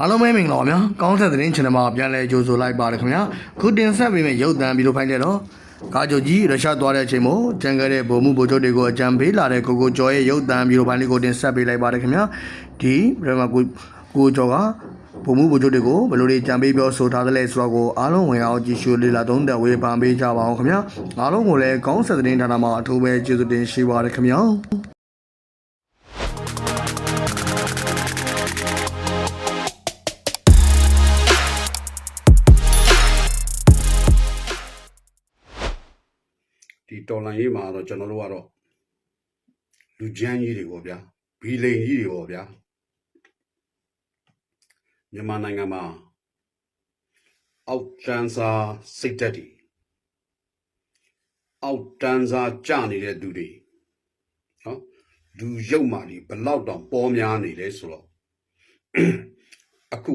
အားလုံးပဲမင်္ဂလာပါဗျာကောင်းဆက်သတင်း channel မှာပြန်လည်ကြိုဆိုလိုက်ပါတယ်ခင်ဗျာခုတင်ဆက်ပေးမယ့်ရုပ်သံဗီဒီယိုဖိုင်တဲ့တော့ကာဂျိုကြီးရုရှားသွားတဲ့အချိန်မှာကြံခဲ့တဲ့ဗိုလ်မှုဗိုလ်ချုပ်တွေကိုအကြံပေးလာတဲ့ကိုကိုကျော်ရဲ့ရုပ်သံဗီဒီယိုဖိုင်လေးကိုတင်ဆက်ပေးလိုက်ပါတယ်ခင်ဗျာဒီဘယ်မှာကိုကိုကျော်ကဗိုလ်မှုဗိုလ်ချုပ်တွေကိုဘယ်လိုတွေကြံပေးပြောဆိုထားသလဲဆိုတော့ကိုအားလုံးဝင်အောင်ကြည့်ရှုလေ့လာသုံးသပ်ဝေဖန်ပေးကြပါအောင်ခင်ဗျာအားလုံးကိုလည်းကောင်းဆက်သတင်းဌာနမှာအထူးပဲကျေးဇူးတင်ရှိပါတယ်ခင်ဗျာ ဒီတော်လန်ရေးမှာတော့ကျွန်တော်တို့ကတော့လူချမ်းကြီးတွေပေါ့ဗျာဘီလိန်ကြီးတွေပေါ့ဗျာမြန်မာနိုင်ငံမှာအောက်တန်းစားစိတ်တက်တွေအောက်တန်းစားကြနေတဲ့သူတွေနော်လူရုပ်မာတွေဘလောက်တောင်ပေါ်များနေလဲဆိုတော့အခု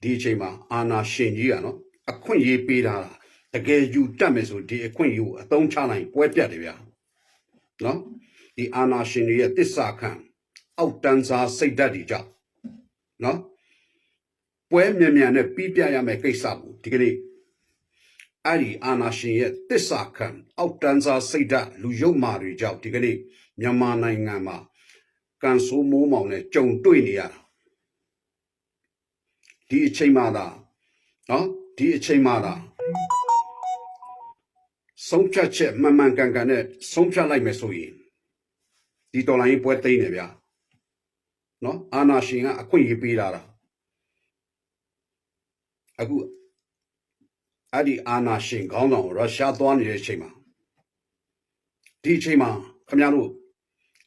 ဒီအချိန်မှာအာနာရှင်ကြီးကနော်အခွင့်အရေးပေးထားတာတ ကယ်ယူတတ်မယ်ဆိုဒီအခွင့်အရေးကိုအသုံးချနိုင်ပွဲပြတ်တယ်ဗျာနော်ဒီအာနာရှင်တွေရဲ့တစ္ဆာခံအောက်တန်းစားစိတ်ဓာတ်တွေကြောင့်နော်ပွဲမြန်မြန်နဲ့ပြီးပြရမယ်ကိစ္စကိုဒီကနေ့အဲ့ဒီအာနာရှင်ရဲ့တစ္ဆာခံအောက်တန်းစားစိတ်ဓာတ်လူယုံမာတွေကြောင့်ဒီကနေ့မြန်မာနိုင်ငံမှာကန်ဆိုးမိုးမောင်နဲ့ကြုံတွေ့နေရတာဒီအချိန်မှသာနော်ဒီအချိန်မှသာ ဆုံးဖြတ်ချက်မှန်မှန်ကန်ကန်နဲ့ဆုံးဖြတ်လိုက်မယ်ဆိုရင်ဒီတော်လိုင်းပွဲသိမ်းနေဗျာနော်အာနာရှင်ကအခွင့်အရေးပေးလာတာအခုအဲ့ဒီအာနာရှင်ခေါင်းဆောင်ရုရှားသွားနေတဲ့အချိန်မှာဒီအချိန်မှာခင်ဗျားတို့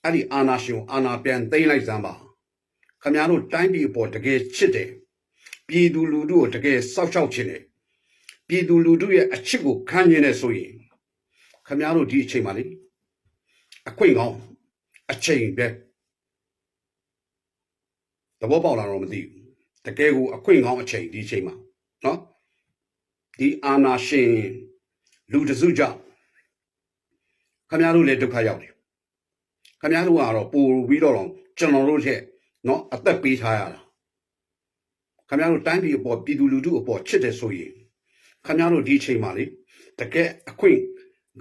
အဲ့ဒီအာနာရှင်ကိုအာနာပြန်သိမ်းလိုက်စမ်းပါခင်ဗျားတို့တိုင်းပြည်အပေါ်တကယ်ချစ်တယ်ပြည်သူလူထုကိုတကယ်စောက်ရှောက်ခြင်းနဲ့ပြည်သူလူထုရဲ့အချစ်ကိုခံခြင်းနဲ့ဆိုရင် ခမများတို့ဒီအချိန်မှာလေအခွင့်ကောင်းအချိန်ပဲသဘောပေါက်လာတော့မသိဘူးတကယ်ကိုအခွင့်ကောင်းအချိန်ဒီအချိန်မှာနော်ဒီအာနာရှင်လူတစုကြောင့်ခမများတို့လည်းဒုက္ခရောက်တယ်ခမများတို့ကတော့ပိုပြီးတော့ကျွန်တော်တို့ရဲ့နော်အသက်ပေးထားရတာခင်ဗျားတို့တိုင်းပြည်အပေါ်ပြည်သူလူထုအပေါ်ချစ်တယ်ဆိုရင်ခင်ဗျားတို့ဒီအချိန်မှာလေတကယ်အခွင့်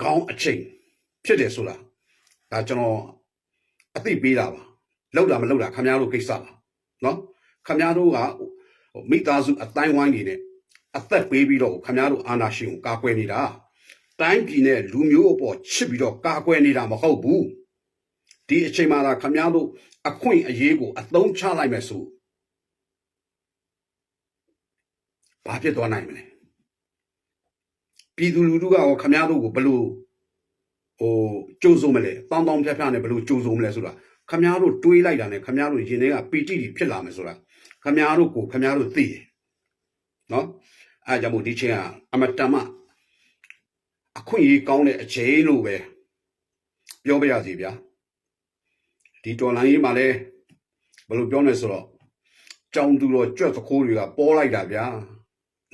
ကောင်းအချိန်ဖြစ်တယ်ဆိုတာဒါကျွန်တော်အသိပေးတာပါလောက်တာမလောက်တာခင်ဗျားတို့ကိစ္စပါနော်ခင်ဗျားတို့ကမိသားစုအတိုင်းဝိုင်းနေနဲ့အသက်ပေးပြီးတော့ခင်ဗျားတို့အာဏာရှင်ကိုကာကွယ်နေတာတိုင်းပြည်နဲ့လူမျိုးအပေါ်ချစ်ပြီးတော့ကာကွယ်နေတာမဟုတ်ဘူးဒီအချိန်မှာသာခင်ဗျားတို့အခွင့်အရေးကိုအသုံးချလိုက်မယ်ဆိုဘာဖြစ်သွားနိုင်မလဲ ပြည်သူလူထုကရောခမားတို့ကိုဘလို့ဟိုကြိုးစုံမလဲတောင်းတောင်းဖြတ်ဖြတ်နဲ့ဘလို့ကြိုးစုံမလဲဆိုတာခမားတို့တွေးလိုက်တာနဲ့ခမားတို့ရင်ထဲကပီတိတွေဖြစ်လာမယ်ဆိုတာခမားတို့ကိုခမားတို့သိတယ်နော်အဲကြောင့်မို့ဒီချိန်ကအမတမအခွင့်အရေးကောင်းတဲ့အချိန်လို့ပဲပြောပြရစီဗျာဒီတော်လိုင်းရေးမှာလဲဘယ်လိုပြောနေဆိုတော့ကြောင်သူတော်ကြွက်သခိုးတွေကပေါ်လိုက်တာဗျာ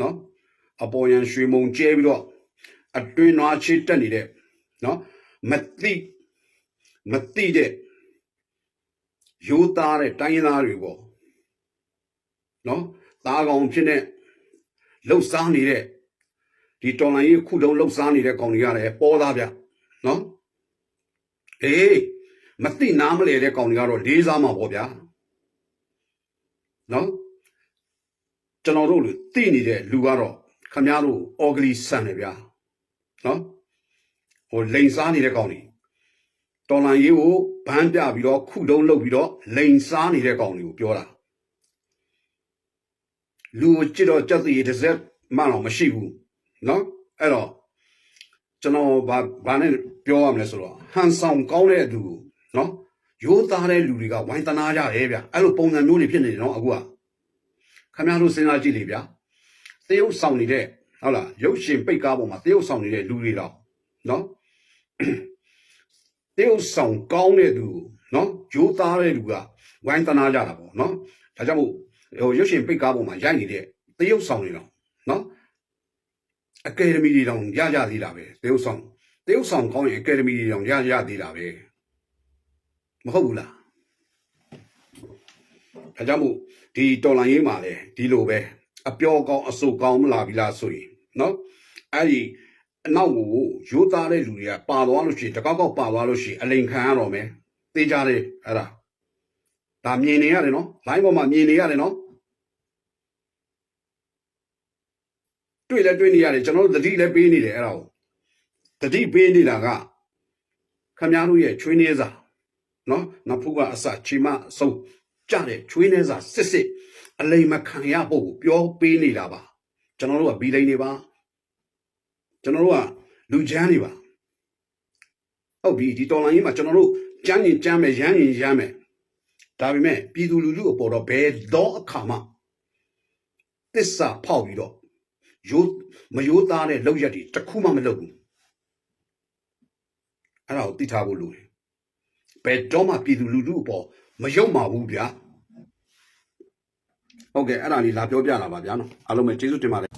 နော် အပေါ်ရန်ရွှေမုံကျဲပြီးတော့အတွင်းနွားချစ်တက်နေတဲ့နော်မတိမတိတဲ့ရိုးသားတဲ့တိုင်းရင်းသားတွေပေါ့နော်သားကောင်ဖြစ်နေလှုပ်ရှားနေတဲ့ဒီတော်လိုင်းကြီးခုတုံးလှုပ်ရှားနေတဲ့ကောင်တွေရတယ်ပေါ်သားဗျနော်အေးမတိနားမလဲတဲ့ကောင်တွေကတော့လေးစားမှာပေါ့ဗျာနော်ကျွန်တော်တို့လူသိနေတဲ့လူကတော့ ခမည်းတော်အော်ဂလီဆန်တယ်ဗျာနော်ဟိုလိန်စားနေတဲ့ကောင်တွေတော်လန်ရေးကိုဘန်းပြပြီးတော့ခုတုံးလုပ်ပြီးတော့လိန်စားနေတဲ့ကောင်တွေကိုပြောတာလူကိုကြည့်တော့ကြက်စီတစ်စက်မှတော့မရှိဘူးနော်အဲ့တော့ကျွန်တော်ဘာဘာနဲ့ပြောရမလဲဆိုတော့ဟန်ဆောင်ကောင်းတဲ့သူကိုနော်ရိုးသားတဲ့လူတွေကဝိုင်းတနာကြတယ်ဗျအဲ့လိုပုံစံမျိုးတွေဖြစ်နေတယ်နော်အခုကခမရတို့စဉ်းစားကြည့်လေဗျာ တရုတ်ဆောင်နေတဲ့ဟုတ်လားရုပ်ရှင်ပိတ်ကားပေါ်မှာတရုတ်ဆောင်နေတဲ့လူတွေတော့နော်တရုတ်ဆောင်ကောင်းတဲ့သူနော်ဂျိုးသားတဲ့လူကဝိုင်းတနာကြတာပေါ့နော်ဒါကြောင့်မို့ဟိုရုပ်ရှင်ပိတ်ကားပေါ်မှာရိုက်နေတဲ့တရုတ်ဆောင်တွေတော့နော်အကယ်ဒမီတွေတောင်ရကြသေးတာပဲတရုတ်ဆောင်တရုတ်ဆောင်ကောင်းရင်အကယ်ဒမီတွေတောင်ရရသေးတာပဲမဟုတ်ဘူးလားဒါကြောင့်မို့ဒီတော်လိုင်းရေးမှာလေဒီလိုပဲ အပျော်ကောင်းအဆူကောင်းမလာပြီလားဆိုရင်နော်အဲ့ဒီအနောက်ကိုရိုးသားတဲ့လူတွေကပါသွားလို့ရှိရင်တကောက်ကောက်ပါသွားလို့ရှိရင်အလိန်ခံရတော့မယ်သိကြတယ်အဲ့ဒါဒါမြင်နေရတယ်နော် line ပေါ်မှာမြင်နေရတယ်နော်တွေ့လဲတွေ့နေရတယ်ကျွန်တော်တို့တတိလည်းပေးနေတယ်အဲ့ဒါကိုတတိပေးနေတာကခမများတို့ရဲ့ချွေးနေစာနော်နဖူးကအစချီမအဆုံးကြတဲ့ချွေးနေစာစစ်စစ် အလိမ်မခံရဖို့ကိုပြောပေးနေတာပါကျွန်တော်တို့ကဘီလိန်နေပါကျွန်တော်တို့ကလူချမ်းနေပါဟုတ်ပြီဒီတော်လိုင်းကြီးမှာကျွန်တော်တို့ကြမ်းရင်ကြမ်းမယ်ရမ်းရင်ရမ်းမယ်ဒါပေမဲ့ပြည်သူလူထုအပေါ်တော့ဘယ်တော့အခါမှတစ္ဆာဖောက်ပြီးတော့ရိုးမရိုးသားတဲ့လောက်ရက်တွေတစ်ခုမှမလုပ်ဘူးအဲ့ဒါကိုသိထားဖို့လိုတယ်ဘယ်တော့မှပြည်သူလူထုအပေါ်မယုံပါဘူးဗျာ ဟုတ်ကဲ့အဲ့ဒါလေးလာပြောပြတာပါဗျာနော်အားလုံးပဲကျေးဇူးတင်ပါတယ်